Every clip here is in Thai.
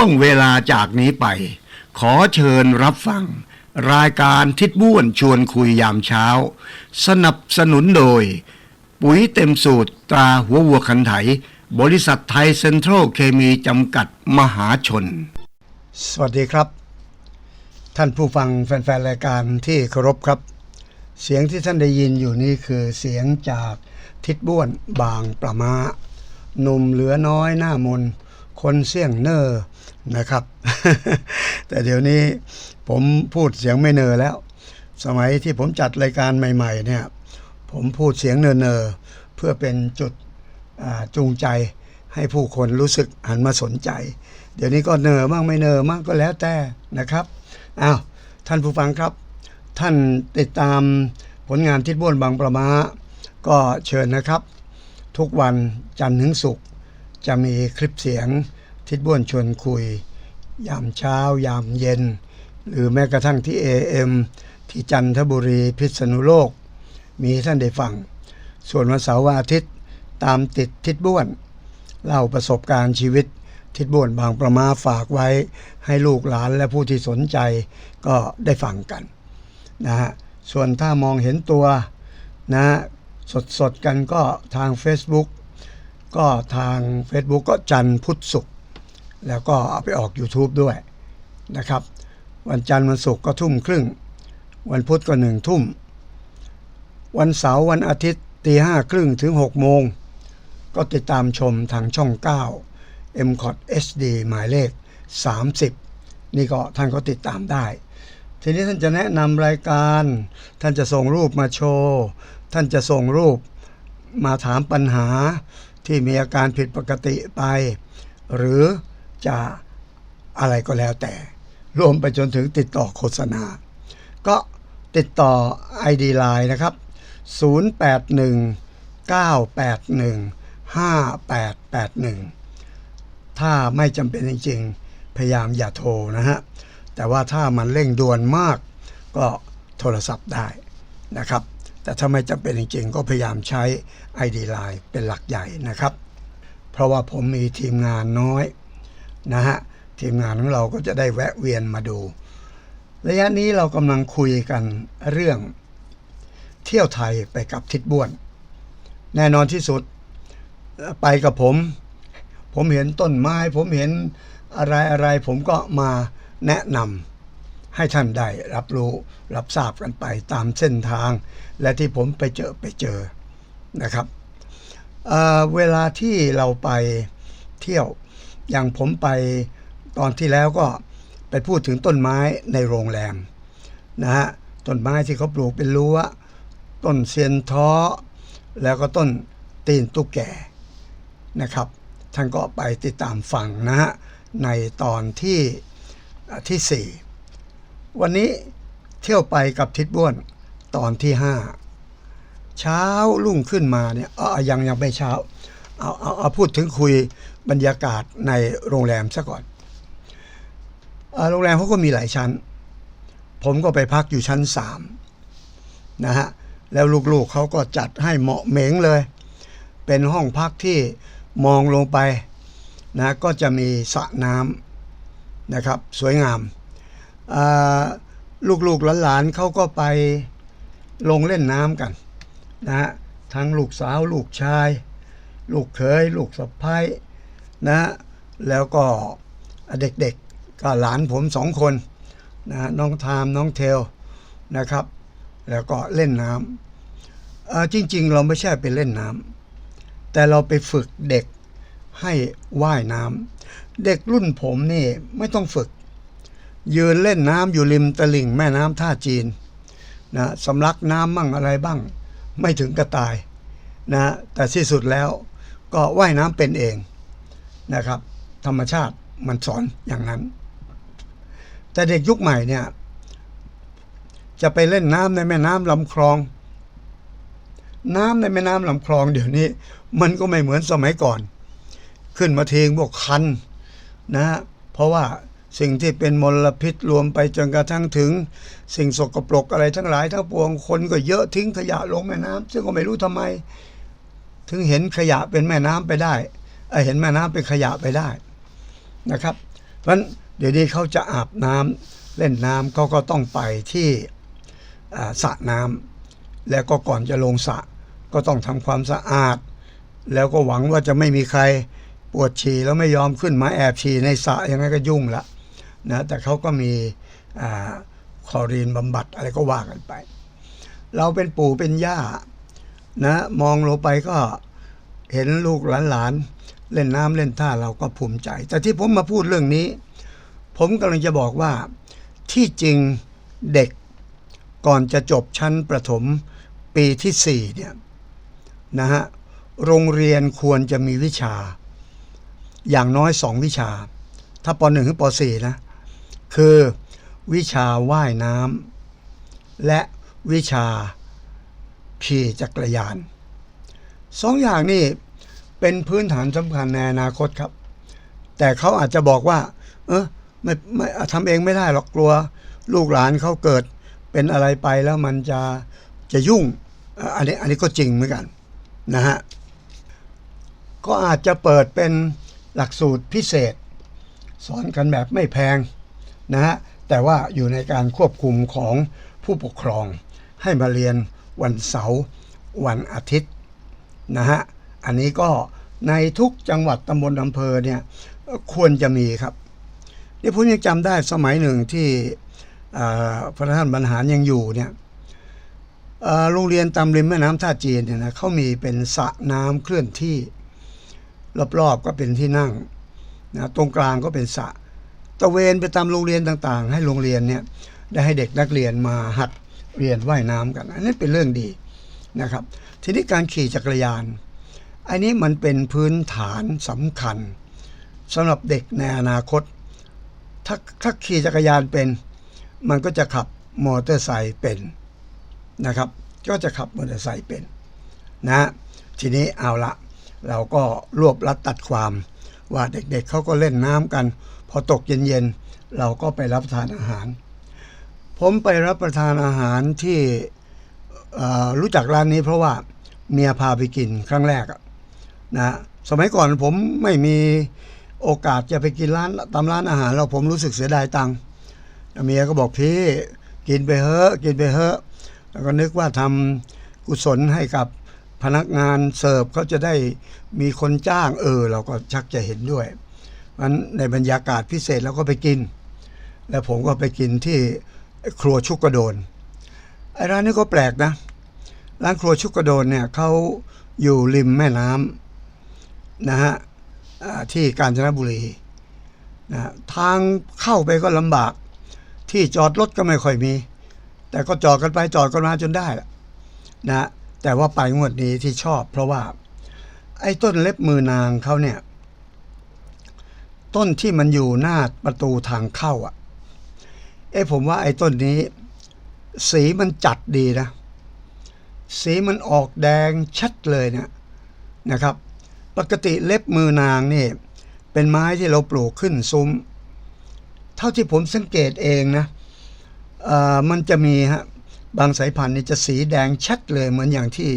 ช่วงเวลาจากนี้ไป ขอเชิญรับฟัง รายการทิศบ้วนชวนคุยยามเช้า สนับสนุนโดย ปุ๋ยเต็มสูตรตราหัววัวขันไถ บริษัทไทยเซ็นทรัลเคมีจำกัดมหาชน สวัสดีครับ ท่านผู้ฟังแฟนๆ รายการที่เคารพครับ เสียงที่ท่านได้ยินอยู่นี่คือเสียงจากทิศบ้วนบางประมาหนุ่มเหลือน้อยหน้ามน คนเสี่ยงเนอร์นะครับ แต่เดี๋ยวนี้ผมพูดเสียงไม่เนอแล้ว สมัยที่ผมจัดรายการใหม่ๆเนี่ยผมพูดเสียงเนอๆเพื่อเป็นจุดจูงใจให้ผู้คนรู้สึกหันมาสนใจ เดี๋ยวนี้ก็เนอมั่งไม่เนอมั่งก็แล้วแต่นะครับอ้าวท่านผู้ฟังครับ ท่านติดตามผลงานทิศบ้วนบางประมาก็เชิญนะครับ ทุกวันจันทร์ถึงศุกร์ จะมีคลิปเสียงทิศบ้วนชวนคุย ยามเช้ายามเย็น หรือแม้กระทั่งที่ AM ที่จันทบุรีพิษณุโลก มีท่านได้ฟัง ส่วนวันเสาร์วันอาทิตย์ตามติดทิศบ้วน เล่าประสบการณ์ชีวิตทิศบ้วนบางประมาฝากไว้ให้ลูกหลานและผู้ที่สนใจก็ได้ฟังกันนะฮะส่วนถ้ามองเห็นตัวนะสดสดๆกันก็ทาง Facebook ก็ทาง Facebook ก็จันพุทธศุกร์แล้วก็เอาไปออก YouTube ด้วยนะครับ วันจันทร์วันศุกร์ก็ทุ่มครึ่ง วันพุธก็หนึ่งทุ่ม วันเสาร์วันอาทิตย์ตีห้าครึ่งถึงหกโมง ก็ติดตามชมทางช่อง 9 m c o t HD หมายเลข 30 นี่ก็ท่านก็ติดตามได้ ทีนี้ท่านจะแนะนำรายการ ท่านจะส่งรูปมาโชว์ ท่านจะส่งรูปมาถามปัญหา ที่มีอาการผิดปกติไป หรือจะอะไรก็แล้วแต่ รวมไปจนถึงติดต่อโฆษณา ก็ติดต่อ ID Line นะครับ 0819815881 ถ้าไม่จำเป็นจริง ๆ พยายามอย่าโทรนะฮะ แต่ว่าถ้ามันเร่งด่วนมากก็โทรศัพท์ได้นะครับ แต่ถ้าไม่จำเป็นจริงๆ ก็พยายามใช้ ID Line เป็นหลักใหญ่นะครับ เพราะว่าผมมีทีมงานน้อยนะฮะทีมงานของเราก็จะได้แวะเวียนมาดู ระยะนี้เรากำลังคุยกันเรื่องเที่ยวไทยไปกับทิศบ้วน แน่นอนที่สุดไปกับผม ผมเห็นต้นไม้ ผมเห็นอะไรอะไรผมก็มาแนะนำ ให้ท่านได้รับรู้รับทราบกันไปตามเส้นทาง และที่ผมไปเจอไปเจอนะครับเเวลาที่เราไปเที่ยว อย่างผมไปตอนที่แล้วก็ไปพูดถึงต้นไม้ในโรงแรมนะฮะต้นไม้ที่เขาปลูกเป็นรั้วต้นเซียนท้อ แล้วก็ต้นตีนตุ๊กแกนะครับ ท่านก็ไปติดตามฟังนะฮะในตอนที่ที่สี่ วันนี้เที่ยวไปกับทิศบ้วนตอนที่ห้าเช้ารุ่งขึ้นมาเนี่ยเออยังยังไม่เช้าเอาเอาเอาพูดถึงคุยบรรยากาศในโรงแรมซะก่อนอโรงแรมเขาก็มีหลายชั้น ผมก็ไปพักอยู่ชั้นสามนะฮะแล้วลูกๆเขาก็จัดให้เหมาะเหม็งเลย เป็นห้องพักที่มองลงไปนะก็จะมีสระน้ำนะครับ สวยงาม ลูกๆหลานๆเขาก็ไปลงเล่นน้ำกันนะฮะทั้งลูกสาวลูกชาย ลูกเขยลูกสะพ้ายนะแล้วก็เด็กๆก็หลานผมสองคนนะน้องทามน้องเทลนะครับ แล้วก็เล่นน้ำจริงๆ เราไม่ใช่ไปเล่นน้ำแต่เราไปฝึกเด็กให้ว่ายน้ำเด็กรุ่นผมนี่ไม่ต้องฝึก ยืนเล่นน้ำอยู่ริมตลิ่งแม่น้ำท่าจีนนะสำลักน้ำบ้างอะไรบ้าง ไม่ถึงกระตายนะแต่ที่สุดแล้วก็ว่ายน้ำเป็นเองนะครับ ธรรมชาติมันสอนอย่างนั้น แต่เด็กยุคใหม่เนี่ย จะไปเล่นน้ำในแม่น้ำลำคลอง น้ำในแม่น้ำลำคลองเดี๋ยวนี้ มันก็ไม่เหมือนสมัยก่อน ขึ้นมาเทงพวกคันนะเพราะว่า สิ่งที่เป็นมลพิษรวมไปจนกระทั่งถึง สิ่งสกปรกอะไรทั้งหลายทั้งปวงคนก็เยอะทิ้งขยะลงแม่น้ำซึ่งก็ไม่รู้ทำไม ถึงเห็นขยะเป็นแม่น้ำไปได้เเห็นแม่น้ำเป็นขยะไปได้นะครับ เพราะฉะนั้นเดี๋ยวนี้เขาจะอาบน้ำเล่นน้ำเขาก็ต้องไปที่สระน้ำแล้วก็ก่อนจะลงสระก็ต้องทำความสะอาด แล้วก็หวังว่าจะไม่มีใครปวดฉี่แล้วไม่ยอมขึ้นมาแอบฉี่ในสระยังไงก็ยุ่งละ นะแต่เขาก็มีอคอรีนบำบัดอะไรก็ว่ากันไป เราเป็นปู่เป็นย่านะมองลงไปก็เห็นลูกหลานๆเล่นน้ำเล่นท่าเราก็ภูมิใจ แต่ที่ผมมาพูดเรื่องนี้ ผมกำลังจะบอกว่าที่จริงเด็กก่อนจะจบชั้นประถมปีที่สี่เนี่ยนะฮะโรงเรียนควรจะมีวิชา อย่างน้อยสองวิชา ถ้าปหนึ่งถึงปสี่นะ คือวิชาว่ายน้ำและวิชาขี่จักรยานสองอย่างนี่เป็นพื้นฐานสำคัญในอนาคตครับ แต่เขาอาจจะบอกว่า เออไม่ไม่ทำเองไม่ได้หรอกกลัว ลูกหลานเขาเกิดเป็นอะไรไปแล้วมันจะจะยุ่งอันนี้อันนี้ก็จริงเหมือนกันนะฮะก็อาจจะเปิดเป็นหลักสูตรพิเศษ สอนกันแบบไม่แพง นะฮะแต่ว่าอยู่ในการควบคุมของผู้ปกครอง ให้มาเรียนวันเสาร์วันอาทิตย์นะฮะอันนี้ก็ในทุกจังหวัดตำบลอำเภอเนี่ยควรจะมีครับนี่ผมยังจำได้สมัยหนึ่งที่พระท่านบรรหารยังอยู่เนี่ยโรงเรียนตามริมแม่น้ำท่าจีนเนี่ยนะเขามีเป็นสระน้ำเคลื่อนที่ รอบๆก็เป็นที่นั่งนะตรงกลางก็เป็นสระ ตะเวนไปตามโรงเรียนต่างๆ ให้โรงเรียนเนี่ยได้ให้เด็กนักเรียนมาหัดเรียนว่ายน้ำกัน อันนี้เป็นเรื่องดีนะครับ ทีนี้การขี่จักรยาน อันนี้มันเป็นพื้นฐานสำคัญสำหรับเด็กในอนาคต ถ้าถ้าขี่จักรยานเป็น มันก็จะขับมอเตอร์ไซค์เป็นนะครับ ก็จะขับมอเตอร์ไซค์เป็นนะทีนี้เอาละเราก็รวบรัดตัดความว่าเด็กๆเขาก็เล่นน้ำกัน พอตกเย็นๆเราก็ไปรับประทานอาหาร ผมไปรับประทานอาหารที่รู้จักร้านนี้เพราะว่าเมียพาไปกินครั้งแรกนะสมัยก่อนผมไม่มีโอกาสจะไปกินร้านตามร้านอาหารเราผมรู้สึกเสียดายตังค์เมียก็บอกพี่กินไปเถอะกินไปเถอะแล้วก็นึกว่าทำกุศลให้กับพนักงานเสิร์ฟเขาจะได้มีคนจ้างเออ เราก็ชักจะเห็นด้วย มันในบรรยากาศพิเศษเราก็ไปกิน แล้วผมก็ไปกินที่ครัวชุกกระโดนไอ้ร้านนี้ก็แปลกนะ ร้านครัวชุกกระโดนเนี่ยเขาอยู่ริมแม่น้ำนะฮะที่กาญจนบุรีนะทางเข้าไปก็ลำบาก ที่จอดรถก็ไม่ค่อยมี แต่ก็จอดกันไปจอดกันมาจนได้ละนะแต่ว่าไปงวดนี้ที่ชอบ เพราะว่า ไอ้ต้นเล็บมือนางเขาเนี่ย ต้นที่มันอยู่หน้าประตูทางเข้าอะ เอ้ผมว่าไอ้ต้นนี้ สีมันจัดดีนะ สีมันออกแดงชัดเลยเนี่ยนะครับ ปกติเล็บมือนางนี่ เป็นไม้ที่เราปลูกขึ้นซุ้ม เท่าที่ผมสังเกตเองนะอ่อมันจะมีฮะบางสายพันธุ์นี่จะสีแดงชัดเลยเหมือนอย่างที่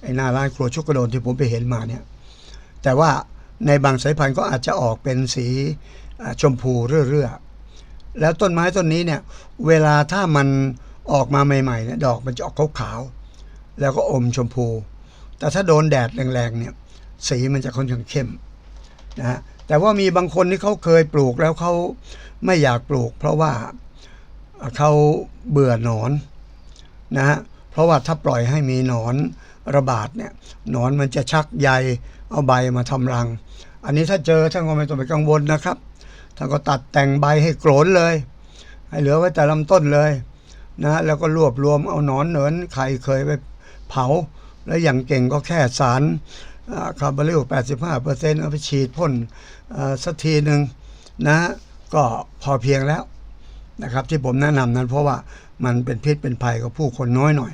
ไอ้หน้าร้านครัวชุกกระโดนที่ผมไปเห็นมาเนี่ย แต่ว่า ในบางสายพันธุ์ก็อาจจะออกเป็นสีชมพูเรื่อยๆแล้วต้นไม้ต้นนี้เนี่ยเวลาถ้ามันออกมาใหม่ๆเนี่ยดอกมันจะออกขาวๆแล้วก็อมชมพู แต่ถ้าโดนแดดแรงๆเนี่ยสีมันจะค่อนข้างเข้มนะฮะแต่ว่ามีบางคนที่เขาเคยปลูกแล้วเขาไม่อยากปลูก เพราะว่าเขาเบื่อหนอนนะฮะเพราะว่าถ้าปล่อยให้มีหนอนระบาดเนี่ยหนอนมันจะชักใย เอาใบมาทำรัง อันนี้ถ้าเจอท่านก็ไม่ต้องไปกังวลนะครับท่านก็ตัดแต่งใบให้โกรนเลย ให้เหลือไว้แต่ลำต้นเลยนะแล้วก็รวบรวมเอาหนอนเหนินใครเคยไปเผา แล้วอย่างเก่งก็แค่สารคาร์บอนไดออกซ์85เปอร์เซ็นต์เอาไปฉีดพ่นอ่าสักทีหนึ่งนะก็พอเพียงแล้วนะครับที่ผมแนะนำนั้นเพราะว่ามันเป็นพิษเป็นภัยกับผู้คนน้อยหน่อย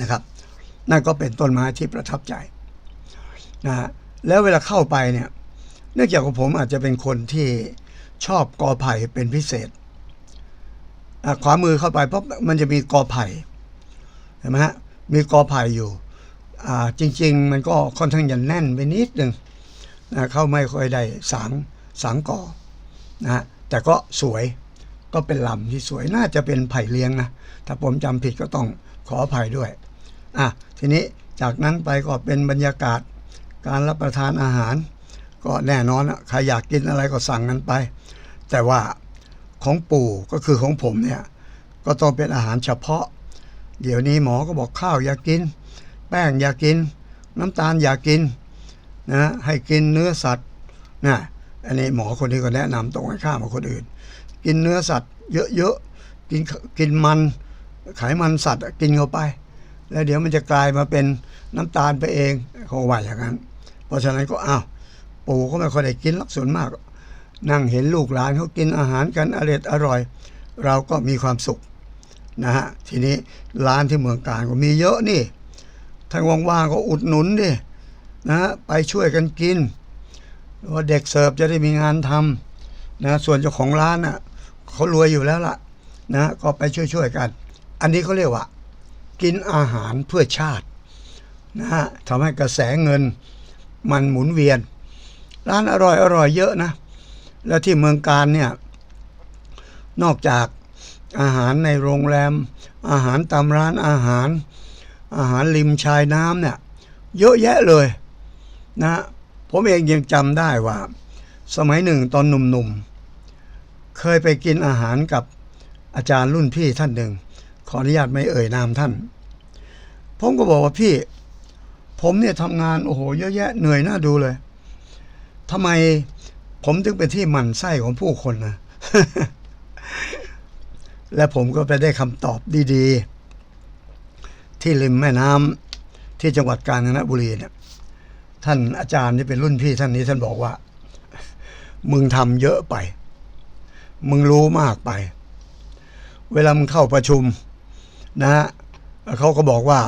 นะครับ นั่นก็เป็นต้นไม้ที่ประทับใจ นะฮะแล้วเวลาเข้าไปเนี่ยเนื่องจากผมอาจจะเป็นคนที่ชอบกอไผ่เป็นพิเศษขวามือเข้าไปเพราะมันจะมีกอไผ่เห็นไหมฮะมีกอไผ่อยู่จริง ๆ มันก็ค่อนข้างจะแน่นไปนิดหนึ่งนะเข้าไม่ค่อยได้สางสางกอนะฮะแต่ก็สวยก็เป็นลำที่สวยน่าจะเป็นไผ่เลี้ยงนะถ้าผมจำผิดก็ต้องขออภัยด้วยอะทีนี้จากนั้นไปก็เป็นบรรยากาศ การรับประทานอาหาร ก็แน่นอนอะใครอยากกินอะไรก็สั่งกันไป แต่ว่าของปู่ก็คือของผมเนี่ยก็ต้องเป็นอาหารเฉพาะ เดี๋ยวนี้หมอก็บอกข้าวอย่ากิน แป้งอย่ากิน น้ำตาลอย่ากินนะให้กินเนื้อสัตว์นะอันนี้หมอคนนี้ก็แนะนำตรงกันข้ามกับคนอื่น กินเนื้อสัตว์ เยอะๆกินกินมันไขมันสัตว์กินเข้าไป แล้วเดี๋ยวมันจะกลายมาเป็นน้ำตาลไปเองเขาว่าอย่างนั้น เพราะฉะนั้นก็อ้าวปู่ก็ไม่ค่อยได้กินลักส่วนมาก นั่งเห็นลูกหลานเขากินอาหารกันอร่อยอร่อย เราก็มีความสุขนะฮะทีนี้ร้านที่เมืองการก็มีเยอะนี่ถ้าว่างๆก็อุดหนุนดินะฮะไปช่วยกันกินว่าเด็กเสิร์ฟจะได้มีงานทำนะส่วนเจ้าของร้านน่ะเขารวยอยู่แล้วล่ะนะก็ไปช่วยๆกัน อันนี้เขาเรียกว่า กินอาหารเพื่อชาตินะฮะทำให้กระแสเงิน มันหมุนเวียน ร้านอร่อยอร่อยเยอะนะ แล้วที่เมืองการเนี่ย นอกจากอาหารในโรงแรม อาหารตามร้านอาหาร อาหารริมชายน้ำเนี่ย เยอะแยะเลยนะ ผมเองยังจำได้ว่า สมัยหนึ่งตอนหนุ่มๆ เคยไปกินอาหารกับอาจารย์รุ่นพี่ท่านหนึ่ง ขออนุญาตไม่เอ่ยนามท่าน ผมก็บอกว่าพี่ ผมเนี่ยทำงานโอ้โหเยอะแยะเหนื่อยน่าดูเลยทำไมผมถึงเป็นที่หมั่นไส้ของผู้คนนะ และผมก็ไปได้คำตอบดีๆ ที่ริมแม่น้ำที่จังหวัดกาญจนบุรีเนี่ย ท่านอาจารย์ที่เป็นรุ่นพี่ท่านนี้ท่านบอกว่า มึงทำเยอะไป มึงรู้มากไป เวลามึงเข้าประชุม นะฮะเขาก็บอกว่า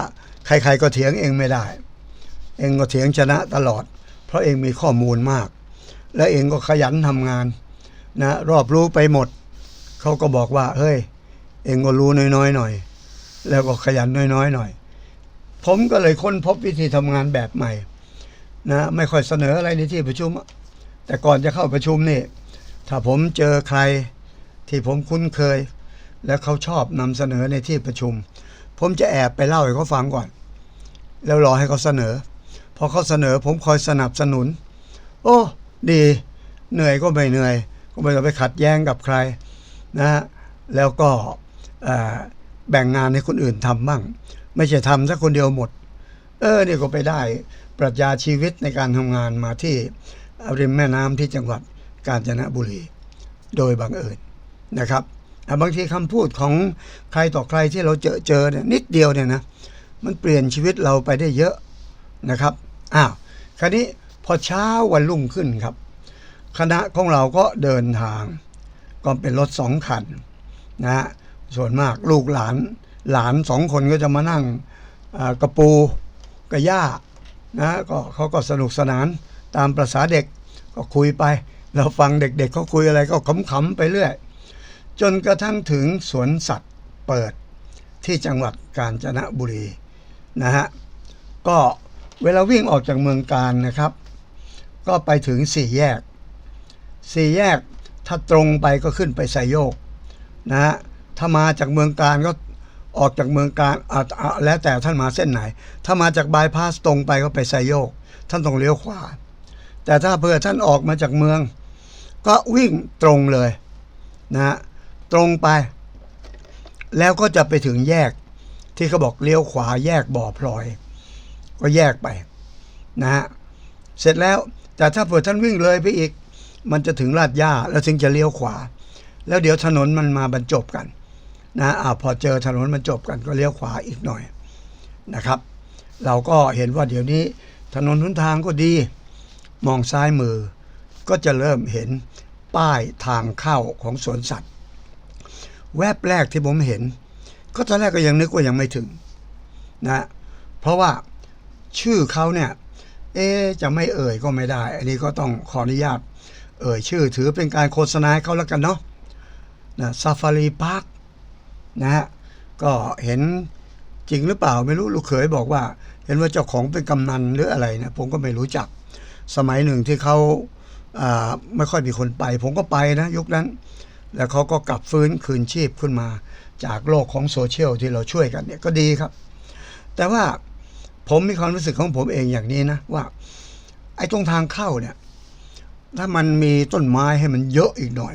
ใคร ๆ ก็เถียงเองไม่ได้ เองก็เถียงชนะตลอด เพราะเองมีข้อมูลมาก และเองก็ขยันทำงานนะรอบรู้ไปหมด เขาก็บอกว่า เฮ้ย เองก็รู้น้อยๆหน่อย แล้วก็ขยันน้อยๆหน่อย ผมก็เลยค้นพบวิธีทำงานแบบใหม่นะไม่ค่อยเสนออะไรในที่ประชุม แต่ก่อนจะเข้าประชุมนี่ ถ้าผมเจอใครที่ผมคุ้นเคย แล้วเขาชอบนำเสนอในที่ประชุม ผมจะแอบไปเล่าให้เขาฟังก่อน แล้วรอให้เขาเสนอ อเขาเสนอผมคอยสนับสนุน โอ้ ดี เหนื่อยก็ไม่เหนื่อย ก็ไม่ต้องไปขัดแย้งกับใครนะฮะแล้วก็แบ่งงานให้คนอื่นทำบ้าง ไม่ใช่ทำสักคนเดียวหมด เออเนี่ยก็ไปได้ปรัชญาชีวิตในการทำงานมาที่ริมแม่น้ำที่จังหวัดกาญจนบุรี โดยบังเอิญนะครับบางทีคำพูดของใครต่อใครที่เราเจอเจอเนี่ยนิดเดียวเนี่ยนะมันเปลี่ยนชีวิตเราไปได้เยอะนะครับ อ้าวคราวนี้พอเช้าวันรุ่งขึ้นครับ คณะของเราก็เดินทาง ก็เป็นรถสองคันนะฮะส่วนมากลูกหลานหลานสองคนก็จะมานั่งกระปูกระย่านะก็เขาก็สนุกสนานตามประษาเด็กก็คุยไป เราฟังเด็กๆเขาคุยอะไรก็ขำๆไปเรื่อย จนกระทั่งถึงสวนสัตว์เปิดที่จังหวัดกาญจนบุรีนะฮะก็ เวลาวิ่งออกจากเมืองการนะครับ ก็ไปถึงสี่แยกสี่แยกถ้าตรงไปก็ขึ้นไปไซโยกนะฮะถ้ามาจากเมืองการก็ออกจากเมืองการอ่าอ่าแล้วแต่ท่านมาเส้นไหน ถ้ามาจากบายพาสตรงไปก็ไปไซโยก ท่านต้องเลี้ยวขวา แต่ถ้าเผื่อท่านออกมาจากเมือง ก็วิ่งตรงเลยนะฮะตรงไป แล้วก็จะไปถึงแยกที่เขาบอกเลี้ยวขวาแยกบ่อพลอย ก็แยกไปนะฮะเสร็จแล้วแต่ถ้าเผื่อท่านวิ่งเลยไปอีก มันจะถึงลาดย่าแล้วถึงจะเลี้ยวขวา แล้วเดี๋ยวถนนมันมาบรรจบกันนะอ่าพอเจอถนนบรรจบกันก็เลี้ยวขวาอีกหน่อยนะครับ เราก็เห็นว่าเดี๋ยวนี้ถนนหนทางก็ดี มองซ้ายมือ ก็จะเริ่มเห็นป้ายทางเข้าของสวนสัตว์ แวบแรกที่ผมเห็น ก็ตอนแรกก็ยังนึกว่ายังไม่ถึงนะเพราะว่า ชื่อเขาเนี่ย เอ๊จะไม่เอ่ยก็ไม่ได้ อันนี้ก็ต้องขออนุญาต เอ่ยชื่อถือเป็นการโฆษณาเขาแล้วกันเนาะนะซาฟารีพาร์คนะฮะก็เห็นจริงหรือเปล่าไม่รู้ลูกเขยบอกว่า เห็นว่าเจ้าของเป็นกำนันหรืออะไรนะผมก็ไม่รู้จัก สมัยหนึ่งที่เขาอ่าไม่ค่อยมีคนไป ผมก็ไปนะยุคนั้น แล้วเขาก็กลับฟื้นคืนชีพขึ้นมา จากโลกของโซเชียลที่เราช่วยกันเนี่ยก็ดีครับ แต่ว่า ผมมีความรู้สึกของผมเองอย่างนี้นะว่าไอ้ตรงทางเข้าเนี่ย ถ้ามันมีต้นไม้ให้มันเยอะอีกหน่อย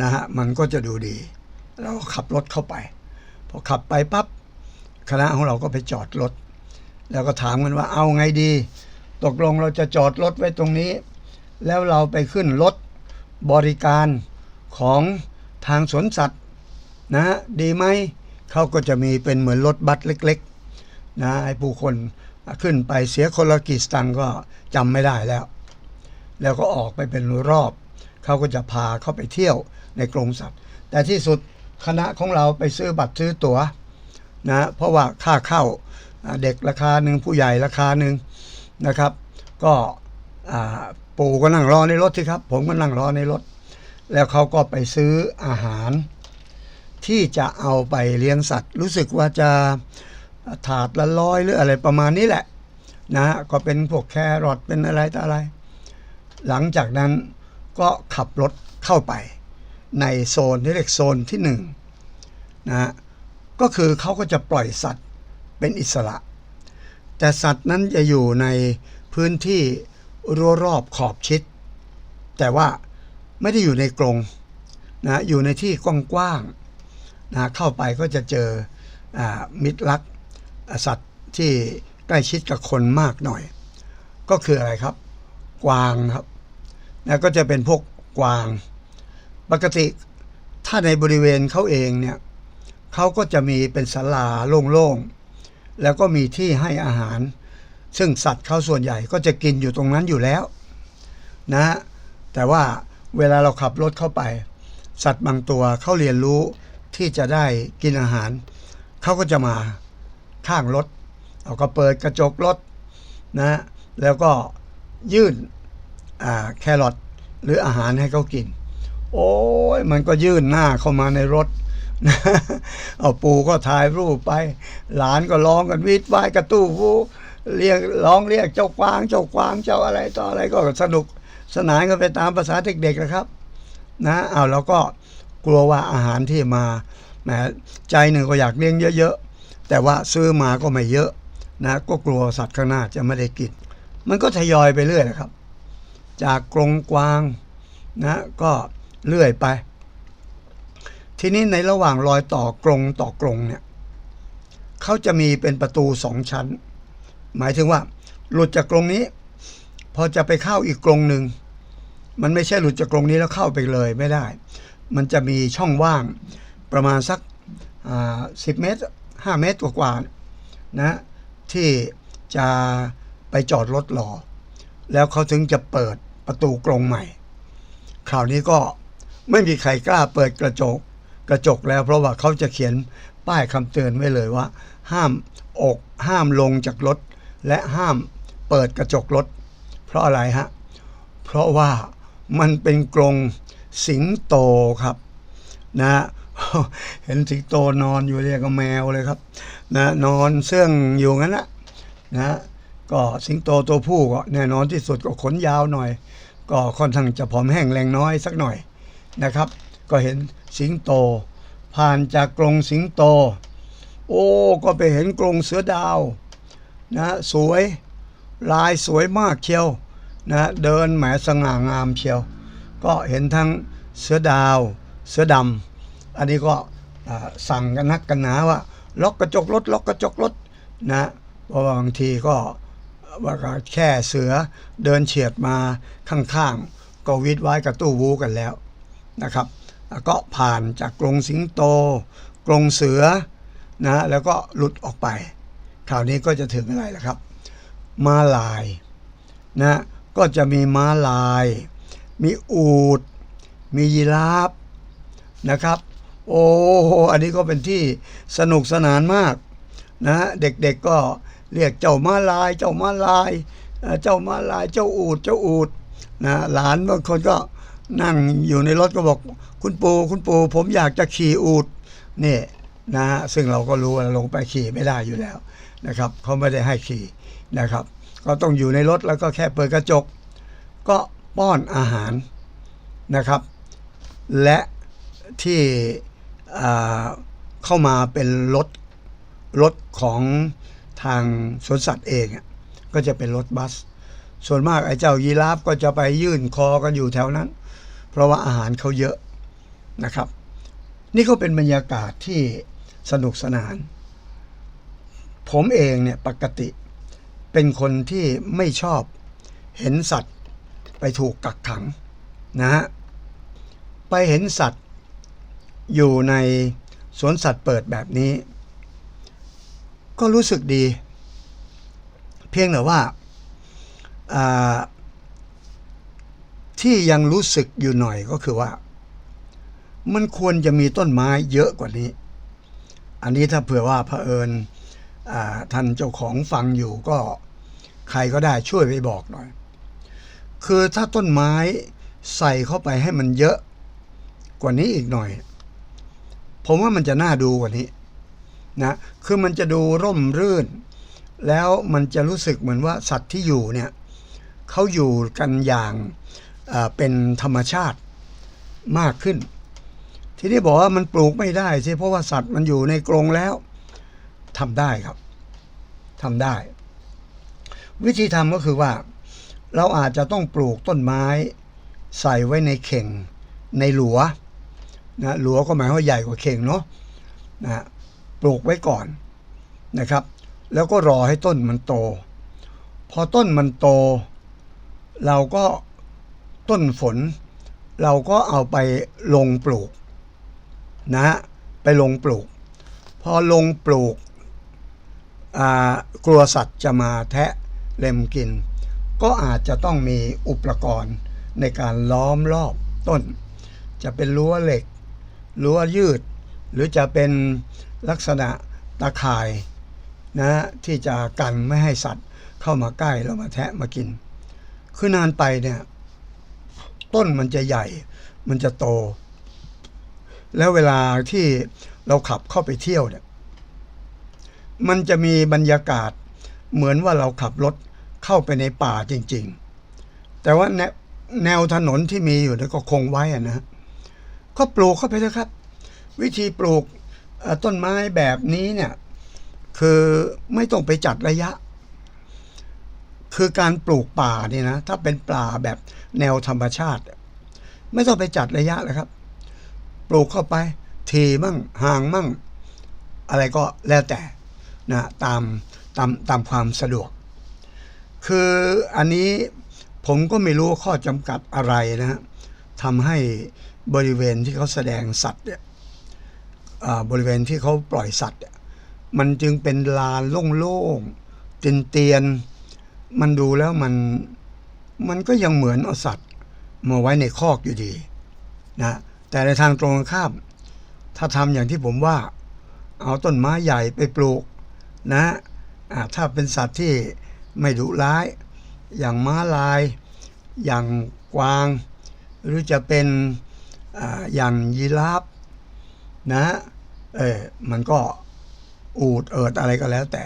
นะฮะมันก็จะดูดี เราขับรถเข้าไป พอขับไปปั๊บคณะของเราก็ไปจอดรถ แล้วก็ถามกันว่าเอาไงดี ตกลงเราจะจอดรถไว้ตรงนี้ แล้วเราไปขึ้นรถบริการของทางสวนสัตว์นะฮะดีไหมเขาก็จะมีเป็นเหมือนรถบัสเล็ก ๆ นะให้ผู้คนขึ้นไปเสียคนละกี่สตังค์ก็จำไม่ได้แล้ว แล้วก็ออกไปเป็นรอบ เขาก็จะพาเข้าไปเที่ยวในกรงสัตว์ แต่ที่สุดคณะของเราไปซื้อบัตรซื้อตั๋วนะเพราะว่าค่าเข้าเด็กราคาหนึ่งผู้ใหญ่ราคาหนึ่งนะครับ ก็ปู่ก็นั่งรอในรถสิครับ ผมก็นั่งรอในรถ แล้วเขาก็ไปซื้ออาหาร ที่จะเอาไปเลี้ยงสัตว์ รู้สึกว่าจะ ถาดละร้อยหรืออะไรประมาณนี้แหละนะฮะก็เป็นพวกแครอทเป็นอะไรต่ออะไร หลังจากนั้นก็ขับรถเข้าไป ในโซนที่เรียกโซนที่หนึ่งนะฮะก็คือเขาก็จะปล่อยสัตว์เป็นอิสระ แต่สัตว์นั้นจะอยู่ในพื้นที่รั้วรอบขอบชิด แต่ว่าไม่ได้อยู่ในกรงนะอยู่ในที่กว้างๆนะเข้าไปก็จะเจออมิตรลักอ่า สัตว์ที่ใกล้ชิดกับคนมากหน่อย ก็คืออะไรครับ กวางครับนะก็จะเป็นพวกกวาง ปกติถ้าในบริเวณเขาเองเนี่ยเขาก็จะมีเป็นศาลาโล่งๆ แล้วก็มีที่ให้อาหาร ซึ่งสัตว์เขาส่วนใหญ่ก็จะกินอยู่ตรงนั้นอยู่แล้วนะฮะแต่ว่าเวลาเราขับรถเข้าไป สัตว์บางตัวเขาเรียนรู้ที่จะได้กินอาหาร เขาก็จะมา ข้างรถเอาก็เปิดกระจกรถนะแล้วก็ยื่นแครอทหรืออาหารให้เขากิน โอ้ยมันก็ยื่นหน้าเข้ามาในรถเอาปู่ก็ถ่ายรูปไป หลานก็ร้องกันวิดวายกระตู้วูเรียกร้องเรียกเจ้ากวางเจ้ากวางเจ้าอะไรต่ออะไรก็สนุกสนานกันไปตามภาษาเด็กๆนะครับนะเอาเราก็กลัวว่าอาหารที่มาแหมใจหนึ่งก็อยากเลี้ยงเยอะ แต่ว่าซื้อมาก็ไม่เยอะนะก็กลัวสัตว์ข้างหน้าจะไม่ได้กิน มันก็ทยอยไปเรื่อยนะครับ จากกรงกวางนะก็เรื่อยไป ทีนี้ในระหว่างรอยต่อกรงต่อกรงเนี่ยเขาจะมีเป็นประตูสองชั้น หมายถึงว่า หลุดจากกรงนี้ พอจะไปเข้าอีกกรงหนึ่งมันไม่ใช่หลุดจากกรงนี้แล้วเข้าไปเลยไม่ได้ มันจะมีช่องว่างประมาณสักสิบเมตร ห้าเมตรกว่าๆนะที่จะไปจอดรถรอ แล้วเขาถึงจะเปิดประตูกรงใหม่ คราวนี้ก็ไม่มีใครกล้าเปิดกระจกกระจกแล้วเพราะว่าเขาจะเขียนป้ายคำเตือนไว้เลยว่า ห้ามอกห้ามลงจากรถ และห้ามเปิดกระจกรถ เพราะอะไรฮะ เพราะว่ามันเป็นกรงสิงโตครับนะ เห็นสิงโตนอนอยู่เรียกกับแมวเลยครับ นะนอนเสื่องอยู่งั้นนะนะก็สิงโตตัวผู้ก็แน่นอนที่สุดก็ขนยาวหน่อย ก็ค่อนข้างจะผอมแห้งแรงน้อยสักหน่อยนะครับ ก็เห็นสิงโต ผ่านจากกรงสิงโต โอ้ก็ไปเห็นกรงเสือดาวนะสวยลายสวยมากเชียวนะเดินแหมสง่างามเชียว ก็เห็นทั้งเสือดาว เสือดำ อันนี้ก็สั่งกันนักกันหนาว่า ล็อกกระจกรถล็อกกระจกรถนะเพราะบางทีก็ว่าก็แค่เสือเดินเฉียดมาข้างๆ ก็วิดไว้กับตู้วูกันแล้วนะครับก็ผ่านจากกรงสิงโต กรงเสือนะแล้วก็หลุดออกไป คราวนี้ก็จะถึงอะไรล่ะครับ ม้าลายนะก็จะมีม้าลาย มีอูด มียีราฟนะครับ โอ้โหอันนี้ก็เป็นที่สนุกสนานมากนะเด็กๆก็เรียกเจ้าม้าลาย เจ้าม้าลาย เจ้าม้าลาย เจ้าอูดเจ้าอูดนะหลานบางคนก็นั่งอยู่ในรถก็บอกคุณปู่คุณปู่ผมอยากจะขี่อูดนี่นะซึ่งเราก็รู้ว่าลงไปขี่ไม่ได้อยู่แล้วนะครับเขาไม่ได้ให้ขี่นะครับ ก็ต้องอยู่ในรถแล้วก็แค่เปิดกระจก ก็ป้อนอาหารนะครับ และที่ เข้ามาเป็นรถรถของทางสวนสัตว์เองก็จะเป็นรถบัส ส่วนมากไอ้เจ้ายีราฟก็จะไปยื่นคอกันอยู่แถวนั้น เพราะว่าอาหารเขาเยอะนะครับ นี่ก็เป็นบรรยากาศที่สนุกสนาน ผมเองเนี่ยปกติเป็นคนที่ไม่ชอบเห็นสัตว์ไปถูกกักขังนะฮะไปเห็นสัตว์ อยู่ในสวนสัตว์เปิดแบบนี้ ก็รู้สึกดี เพียงแต่ว่าาที่ยังรู้สึกอยู่หน่อยก็คือว่า มันควรจะมีต้นไม้เยอะกว่านี้ อันนี้ถ้าเผื่อว่าเผอิญท่านเจ้าของฟังอยู่ก็ใครก็ได้ช่วยไปบอกหน่อย คือถ้าต้นไม้ใส่เข้าไปให้มันเยอะกว่านี้อีกหน่อย ผมว่ามันจะน่าดูกว่านี้นะ คือมันจะดูร่มรื่น แล้วมันจะรู้สึกเหมือนว่าสัตว์ที่อยู่เนี่ยเขาอยู่กันอย่างเอ่อเป็นธรรมชาติมากขึ้น ทีนี้บอกว่ามันปลูกไม่ได้สิเพราะว่าสัตว์มันอยู่ในกรงแล้วทำได้ครับทำได้ วิธีทำก็คือว่า เราอาจจะต้องปลูกต้นไม้ ใส่ไว้ในเข่งในหลัว นะหลัวก็หมายว่าใหญ่กว่าเข่งเนาะนะปลูกไว้ก่อนนะครับ แล้วก็รอให้ต้นมันโต พอต้นมันโต เราก็ต้นฝน เราก็เอาไปลงปลูกนะไปลงปลูก พอลงปลูกกลัวสัตว์จะมาแทะเล็มกิน ก็อาจจะต้องมีอุปกรณ์ในการล้อมรอบต้น จะเป็นรั้วเหล็ก รั้วยืด หรือจะเป็นลักษณะตาข่ายนะที่จะกันไม่ให้สัตว์เข้ามาใกล้แล้วมาแทะมากิน คือนานไปเนี่ยต้นมันจะใหญ่ มันจะโต แล้วเวลาที่เราขับเข้าไปเที่ยวเนี่ยมันจะมีบรรยากาศเหมือนว่าเราขับรถเข้าไปในป่าจริง ๆ แต่ว่าแนวแนวถนนที่มีอยู่เนี่ยก็คงไว้นะ ก็ปลูกเข้าไปเถอะครับ วิธีปลูกต้นไม้แบบนี้เนี่ยคือไม่ต้องไปจัดระยะ คือการปลูกป่าเนี่ยนะถ้าเป็นป่าแบบแนวธรรมชาติ ไม่ต้องไปจัดระยะเลยครับ ปลูกเข้าไปทีมั่งห่างมั่ง อะไรก็แล้วแต่นะตามตามตามความสะดวก คืออันนี้ผมก็ไม่รู้ข้อจำกัดอะไรนะฮะทำให้ บริเวณที่เขาแสดงสัตว์เนี่ยบริเวณที่เขาปล่อยสัตว์เนี่ยมันจึงเป็นลานโล่งๆเตียนๆมันดูแล้วมันมันก็ยังเหมือนเอาสัตว์มาไว้ในคอกอยู่ดีนะแต่ในทางตรงข้าม ถ้าทำอย่างที่ผมว่า เอาต้นไม้ใหญ่ไปปลูกนะถ้าเป็นสัตว์ที่ไม่ดุร้าย อย่างม้าลาย อย่างกวาง หรือจะเป็น อย่างยีราฟนะ เออมันก็อูดเอิดอะไรก็แล้ว แต่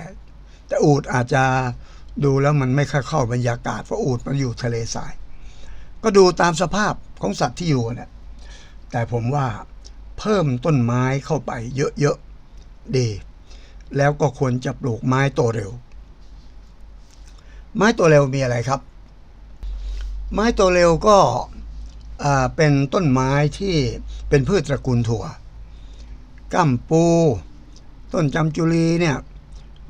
แต่อูดอาจจะดูแล้วมันไม่ค่อยเข้าบรรยากาศเพราะอูดมันอยู่ทะเลทราย ก็ดูตามสภาพของสัตว์ที่อยู่เนี่ยแต่ผมว่าเพิ่มต้นไม้เข้าไปเยอะๆดี แล้วก็ควรจะปลูกไม้โตเร็ว ไม้โตเร็วมีอะไรครับ ไม้โตเร็วก็ เป็นต้นไม้ที่เป็นพืชตระกูลถั่วก้ามปู ต้นจำจุลีเนี่ย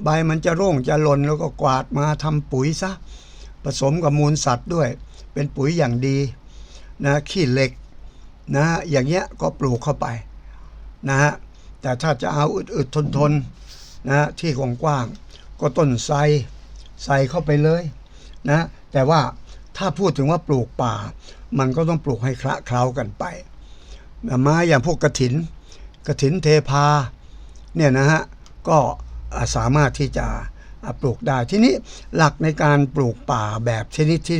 ใบมันจะร่วงจะหล่นแล้วก็กวาดมาทำปุ๋ยซะ ผสมกับมูลสัตว์ด้วย เป็นปุ๋ยอย่างดีนะขี้เหล็กนะอย่างเงี้ยก็ปลูกเข้าไปนะฮะแต่ถ้าจะเอาอึดๆทนๆนะที่กว้างๆก็ต้นไทรใส่เข้าไปเลยนะแต่ว่าถ้าพูดถึงว่าปลูกป่า มันก็ต้องปลูกให้คละเคล้ากันไปไม้อย่างพวกกระถินกระถินเทพาเนี่ยนะฮะก็สามารถที่จะปลูกได้ทีนี้หลักในการปลูกป่าแบบชนิดที่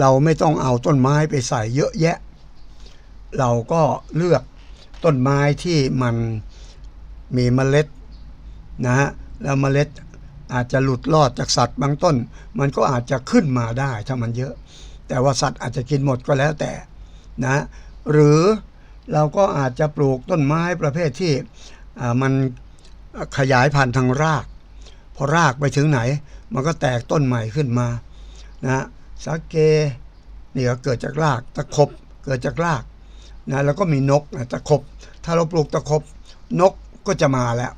เราไม่ต้องเอาต้นไม้ไปใส่เยอะแยะ เราก็เลือกต้นไม้ที่มันมีเมล็ดนะฮะแล้วเมล็ดอาจจะหลุดรอดจากสัตว์บางต้น มันก็อาจจะขึ้นมาได้ถ้ามันเยอะ แต่ว่าสัตว์อาจจะกินหมดก็แล้วแต่นะหรือเราก็อาจจะปลูกต้นไม้ประเภทที่อ่ามันขยายพันธุ์ทางราก พอรากไปถึงไหน มันก็แตกต้นใหม่ขึ้นมานะสาเกนี่ก็เกิดจากรากตะขบเกิดจากรากนะแล้วก็มีนกนะตะขบถ้าเราปลูกตะขบนกก็จะมาแล้ว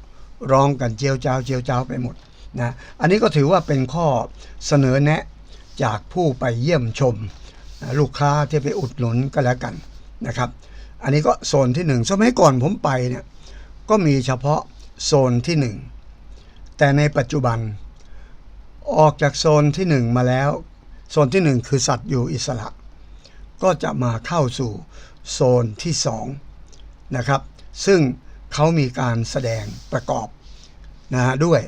ร้องกันเจียวจ้าวเจียวจ้าวไปหมดนะอันนี้ก็ถือว่าเป็นข้อเสนอแนะ จากผู้ไปเยี่ยมชมลูกค้าที่ไปอุดหนุนก็แล้วกันนะครับ อันนี้ก็โซนที่หนึ่งสมัยก่อนผมไปเนี่ยก็มีเฉพาะโซนที่หนึ่งแต่ในปัจจุบันออกจากโซนที่หนึ่งมาแล้ว โซนที่หนึ่งคือสัตว์อยู่อิสระ ก็จะมาเข้าสู่โซนที่สองนะครับซึ่งเขามีการแสดงประกอบนะฮะด้วย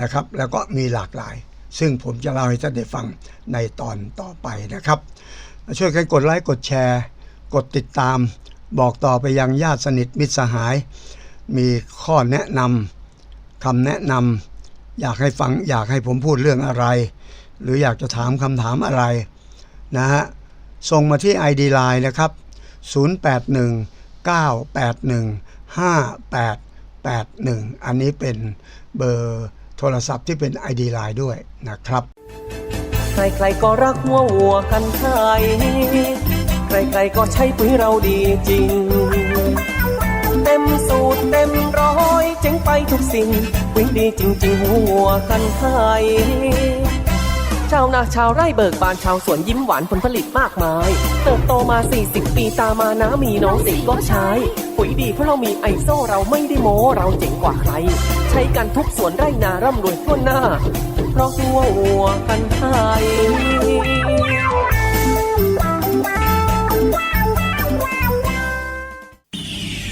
นะครับแล้วก็มีหลากหลาย ซึ่งผมจะเล่าให้ท่านได้ฟังในตอนต่อไปนะครับ ช่วยกันกดไลค์กดแชร์ กดติดตาม บอกต่อไปยังญาติสนิทมิตรสหาย มีข้อแนะนำคำแนะนำอยากให้ฟังอยากให้ผมพูดเรื่องอะไร หรืออยากจะถามคำถามอะไรนะฮะส่งมาที่ ID Line นะครับ 0819815881 อันนี้เป็นเบอร์ โทรศัพท์ที่เป็น ID Line ด้วยนะครับ ใครๆก็รักวัววัวกันไทยใครๆก็ใช้ปุ๋ยเราดีจริง เต็มสูตรเต็มร้อยเจ๋งไปทุกสิ่ง ปุ๋ยดีจริงๆววัวกันไทย ชาวนาชาวไร่เบิกบานชาวสวนยิ้มหวานผลผลิตมากมาย เติบโตมา 40 ปีตามานะมีน้องสิก็ใช้ ปุ๋ยดีเพราะเรามีไอโซเราไม่ได้โม้เราเจ๋งกว่าใคร ใช้กันทุกสวนไร่นาร่ำรวยทั่วหน้า เพราะตัววัวกันไทย